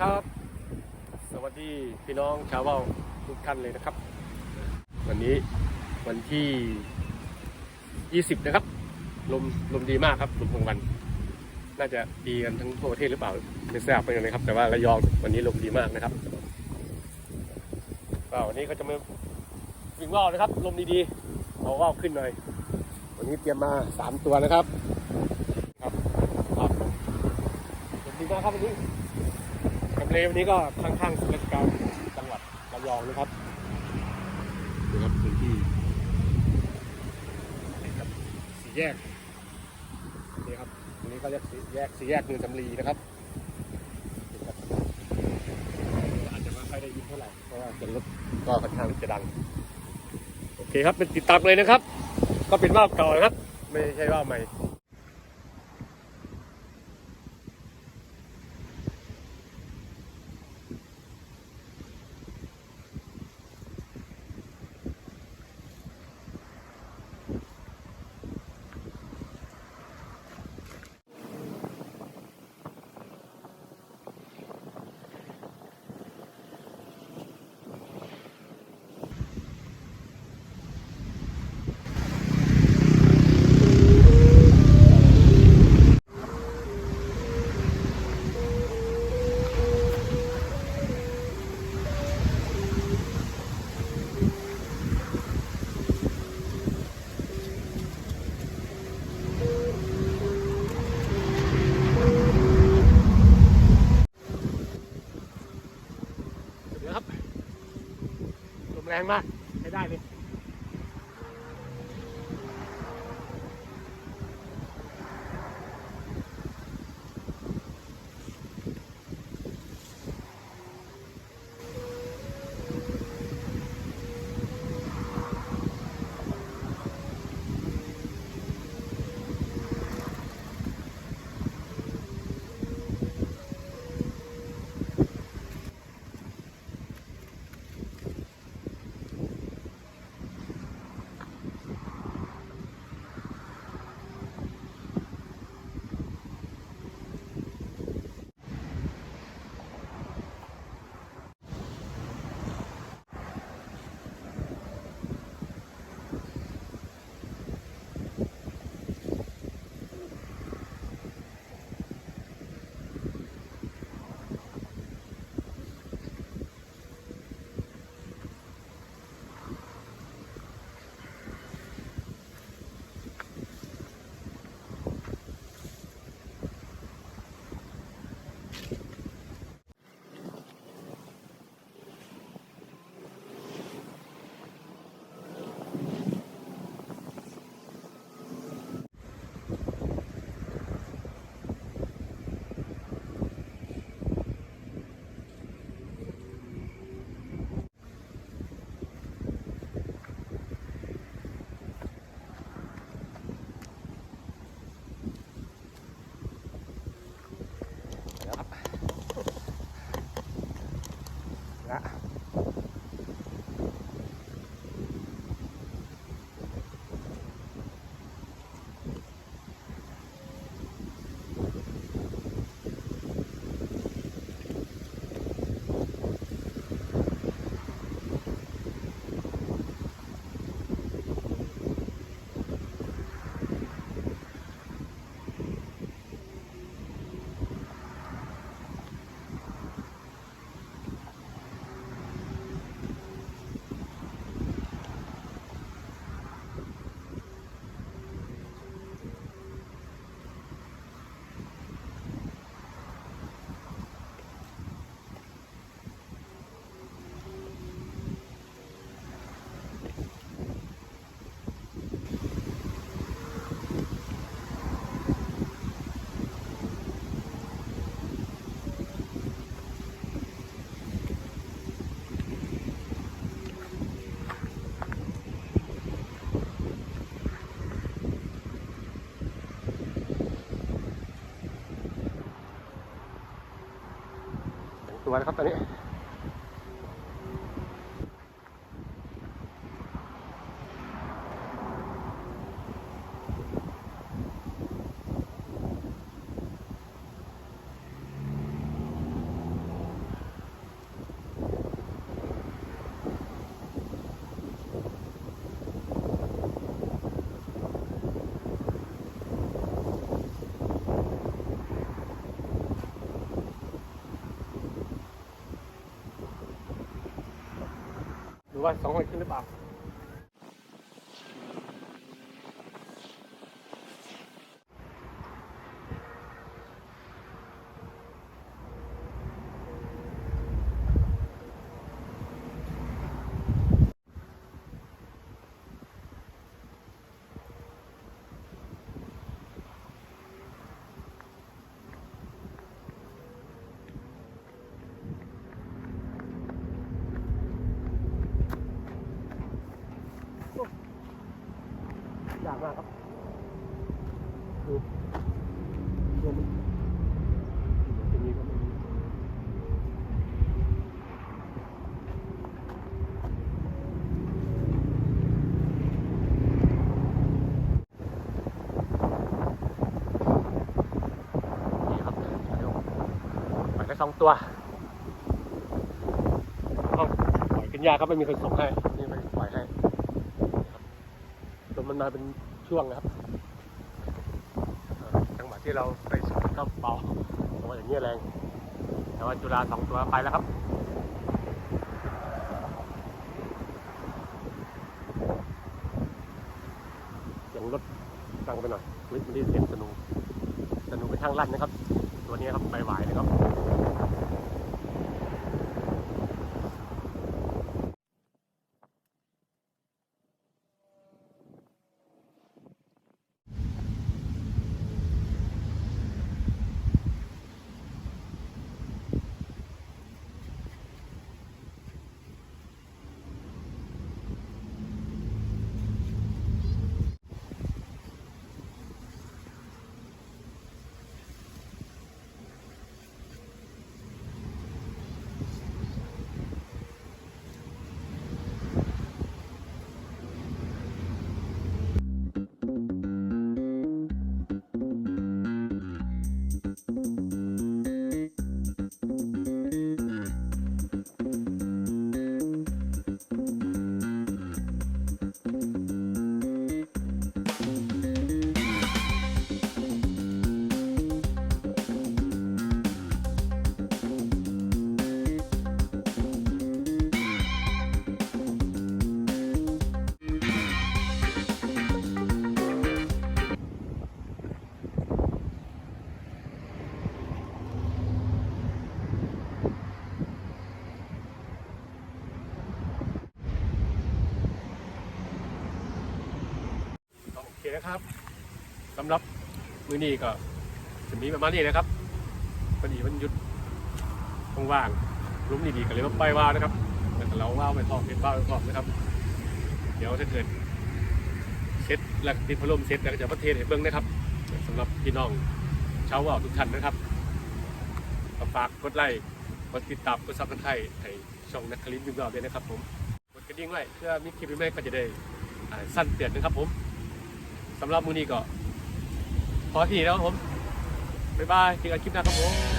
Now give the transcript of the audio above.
ครับ สวัสดีพี่น้องชาวเบ้าทุกท่านเลยนะครับ วันนี้วันที่ 20 นะครับ ลมลมดีมากครับลมกลางวัน น่าจะดีกันทั้งทั่วประเทศหรือเปล่าไม่ทราบเป็นยังไงครับ แต่ว่าระยองวันนี้ลมดีมากนะครับก็วันนี้ก็จะมาวิ่งว่าวนะครับ ลมดีๆเอาว่าวขึ้นหน่อย วันนี้เตรียมมาสามตัวนะครับ ครับครับลมดีมากครับวันนี้ำเลวันนี้ก็ข้างๆสุรการจังหวัดระยองนะครับดูครับพื้นที่ครับสี่แยกนี่ครับตรงนี้เขาเรียกสี่แยกสี่แยกเมืองจำรีนะครับอาจจะไม่ค่อยได้ยินเท่าไหร่เพราะว่าเสียงรถก็ค่อนข้างจะดังโอเคครับเป็นติดตามเลยนะครับ ก็เป็นว่าเก่านะครับ ไม่ใช่ว่าใหม่ แต่งตัว รับตอว่าสองคนขึ้นหรือเปล่าามากครับดูดูมันเป็นนี้ก็ไม่รู้นี่ครับเดี๋ยวปล่อยได้สองตัวปล่อยขึ้นยากครับไม่มีคนส่งให้ นี่ไม่ปล่อยให้ จนมันมาเป็น ช่วงนะครับจังหวะที่เราไปสุดก็เบาเพราะว่าอย่างนี้แรง แต่ว่าจุฬาสองตัวไปแล้วครับเสียงรถดังไปหน่อยวิทย์มันดีเสียงสนูสนูเป็นช่างลั่นนะครับ ตัวนี้ครับไปหวายนะครับ นะครับสำหรับมือนี้ก็จะมีประมาณนี้นะครับพอดีมันหยุดว่างๆลุ้มดีๆก็เลยมาปล่อยว่าวนะครับแล้วก็เราว่าวไปทองเป็นว่าวไปทองนะครับ เดี๋ยวถ้าเกิดเซ็ตแล้วติดพัดลมเซ็ตแล้วก็จะประเทศให้เบิ้งนะครับสำหรับพี่น้องชาวว่าวทุกท่านนะครับฝากกดไลค์กดติดตามกดซับสไครต์ให้ช่องนักคลิปวิวเราด้วยนะครับผมกดกระดิ่งไว้เพื่อมีคลิปใหม่ก็จะได้สั้นเตือนนะครับผม สำหรับมือนี้ก็พอที่แล้วครับผม บ๊ายบายเจอกันคลิปหน้าครับผม